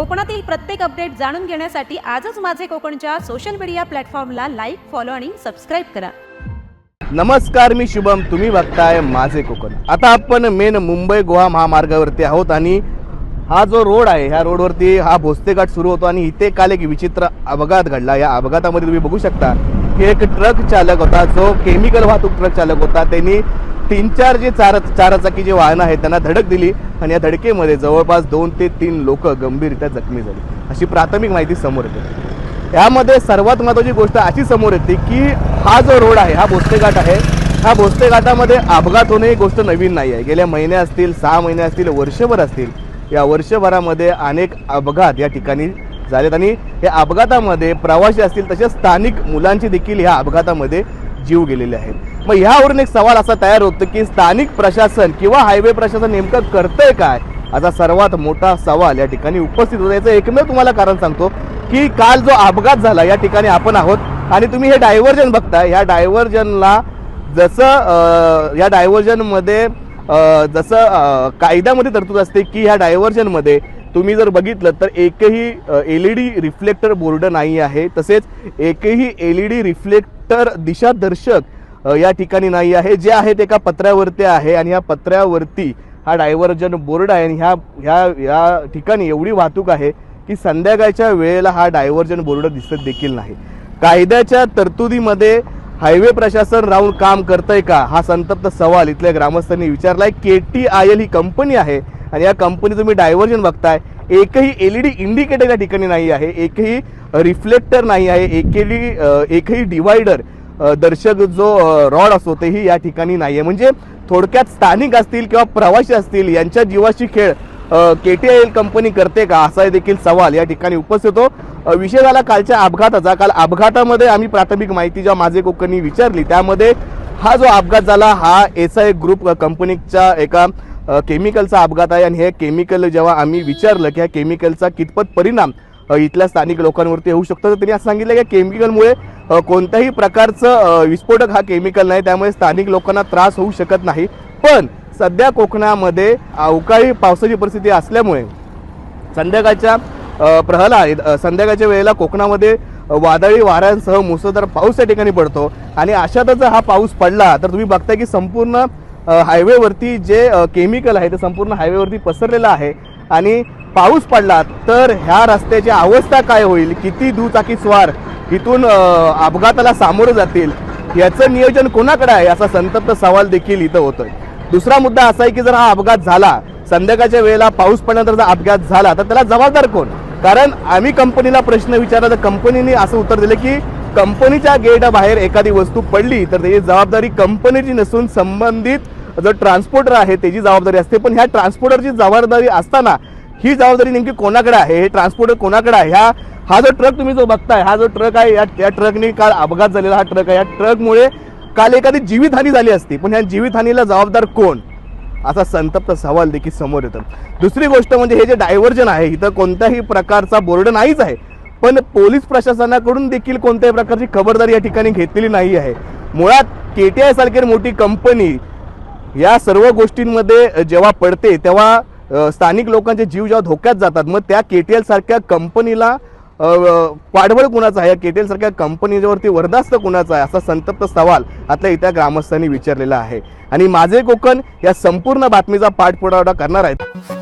कोकणातील प्रत्येक अपडेट जाणून घेण्यासाठी आजच माझे कोकणच्या सोशल मीडिया प्लॅटफॉर्मला लाईक फॉलो आणि सबस्क्राईब करा. नमस्कार मी शुभम. तुम्ही बघताय माझे कोकण. आता आपण मेन मुंबई गोवा महामार्गावरती आहोत आणि हा जो रोड आहे ह्या रोडवरती हा भोसते घाट सुरू होतो आणि इथे काल एक विचित्र अपघात घडला. या अपघातामध्ये तुम्ही बघू शकता की एक ट्रक चालक होता जो केमिकल वाहतूक ट्रक चालक होता. त्यांनी तीन चार जे चार चारचाकी जे वाहनं आहेत त्यांना धडक दिली. आणि या धडकेमध्ये जवळपास दोन ते तीन लोक गंभीररित्या जखमी झाली. अशी प्राथमिक माहिती समोर येते. यामध्ये सर्वात महत्वाची गोष्ट अशी समोर येते की हा जो रोड आहे हा भोसले घाट आहे हा भोसले घाटामध्ये अपघात होणे ही गोष्ट नवीन नाही आहे. गेल्या महिने असतील सहा महिने असतील वर्षभर असतील या वर्षभरामध्ये अनेक अपघात या ठिकाणी झालेत आणि या अपघातामध्ये प्रवासी असतील तसेच स्थानिक मुलांचे देखील ह्या अपघातामध्ये जीव गेलेले आहेत. मग ह्यावरून एक सवाल असा तयार होतो की स्थानिक प्रशासन किंवा हायवे प्रशासन नेमकं करतंय काय? असा सर्वात मोठा सवाल या ठिकाणी उपस्थित होता. याचं एकमेव तुम्हाला कारण सांगतो की काल जो अपघात झाला या ठिकाणी आपण आहोत आणि तुम्ही हे डायव्हर्जन बघताय. ह्या डायव्हर्जनला जसं या डायव्हर्जनमध्ये जसं कायद्यामध्ये तरतूद असते की ह्या डायव्हर्जनमध्ये तुम्ही जर बघितलं तर एकही L E D reflector board नाही आहे. तसेच एकही एल ई डी रिफ्लेक्टर दिशादर्शक या ठिकाणी नाही आहे. जे आहे ते एका पत्र्यावरती आहे आणि ह्या पत्र्यावरती हा डायव्हर्जन बोर्ड आहे आणि ह्या ह्या या ठिकाणी एवढी वाहतूक आहे की संध्याकाळच्या वेळेला हा डायव्हर्जन बोर्ड दिसत देखील नाही. कायद्याच्या तरतुदीमध्ये हायवे प्रशासन राहून काम करतंय का? हा संतप्त सवाल इथल्या ग्रामस्थांनी विचारलाय. के टी आय एल ही कंपनी आहे आणि या कंपनी तुम्ही डायव्हर्जन बघताय. एकही एलईडी इंडिकेटर या ठिकाणी नाही आहे. एकही रिफ्लेक्टर नाही आहे. एकही एकही डिवायडर दर्शक जो रॉड असतो तेही या ठिकाणी नाही आहे म्हणजे थोडक्यात स्थानिक असतील किंवा प्रवासी असतील यांच्या जीवाशी खेळ K T I L company करते का? असा देखील सवाल या ठिकाणी उपस्थित होतो. विषय झाला कालच्या अपघाताचा. काल अपघातामध्ये आम्ही प्राथमिक माहिती जेव्हा माझे कोकणी विचारली त्यामध्ये हा जो अपघात झाला हा एस आय ग्रुप कंपनीच्या एका केमिकलचा अपघात आहे. आणि हे केमिकल जेव्हा आम्ही विचारलं की ह्या केमिकलचा कितपत परिणाम इथल्या स्थानिक लोकांवरती होऊ शकतो तर त्यांनी असं सांगितलं की केमिकलमुळे कोणत्याही प्रकारचं विस्फोटक हा केमिकल नाही त्यामुळे स्थानिक लोकांना त्रास होऊ शकत नाही. पण सध्या कोकणामध्ये अवकाळी पावसाची परिस्थिती असल्यामुळे संध्याकाळच्या प्रहला संध्याकाळच्या वेळेला कोकणामध्ये वादळी वाऱ्यांसह मुसळधार पाऊस या ठिकाणी पडतो. आणि अशातच हा पाऊस पडला तर तुम्ही बघताय की संपूर्ण हायवेवरती जे केमिकल आहे ते संपूर्ण हायवेवरती पसरलेलं आहे. आणि पाऊस पडला तर ह्या रस्त्याची अवस्था काय होईल? किती दुचाकी स्वार इथून अपघाताला सामोरं जातील. याचं नियोजन कोणाकडे आहे असा संतप्त सवाल देखील इथं होतोय. दुसरा मुद्दा असा आहे की जर हा अपघात झाला संध्याकाळच्या वेळेला पाऊस पडल्यानंतर जर अपघात झाला तर त्याला जबाबदार कोण? कारण आम्ही कंपनीला प्रश्न विचारला तर कंपनीने असं उत्तर दिलं की कंपनीच्या गेटाबाहेर एखादी वस्तू पडली तर त्याची जबाबदारी कंपनीची नसून संबंधित जो ट्रान्सपोर्टर आहे त्याची जबाबदारी असते. पण ह्या ट्रान्सपोर्टरची जबाबदारी असताना ही जबाबदारी नेमकी कोणाकडे आहे? हे ट्रान्सपोर्टर कोणाकडे आहे? ह्या हा जो ट्रक तुम्ही जो बघताय हा जो ट्रक आहे या या ट्रकने काल अपघात झालेला हा ट्रक आहे. या ट्रकमुळे काल एखादी जीवितहानी झाली असती पण ह्या जीवितहानीला जबाबदार कोण? असा संतप्त सवाल देखील समोर येतो दुसरी गोष्ट म्हणजे हे जे डायव्हर्जन आहे इथं कोणत्याही प्रकारचा बोर्ड नाहीच आहे. पण पोलीस प्रशासनाकडून देखील कोणत्याही प्रकारची खबरदारी या ठिकाणी घेतलेली नाही आहे. मुळात के टी आय सारखी मोठी कंपनी या सर्व गोष्टींमध्ये जेव्हा पडते तेव्हा स्थानिक लोकांचे जीव जेव्हा धोक्यात जातात मग त्या के टी एल सारख्या कंपनीला पाठबळ कुणाचा आहे? या केटेलसारख्या सारख्या कंपनीवरती वरदास्त कुणाचा आहे? असा संतप्त सवाल आता इथल्या ग्रामस्थांनी विचारलेला आहे. आणि माझे कोकण या संपूर्ण बातमीचा पाठपुरावा करणार आहेत.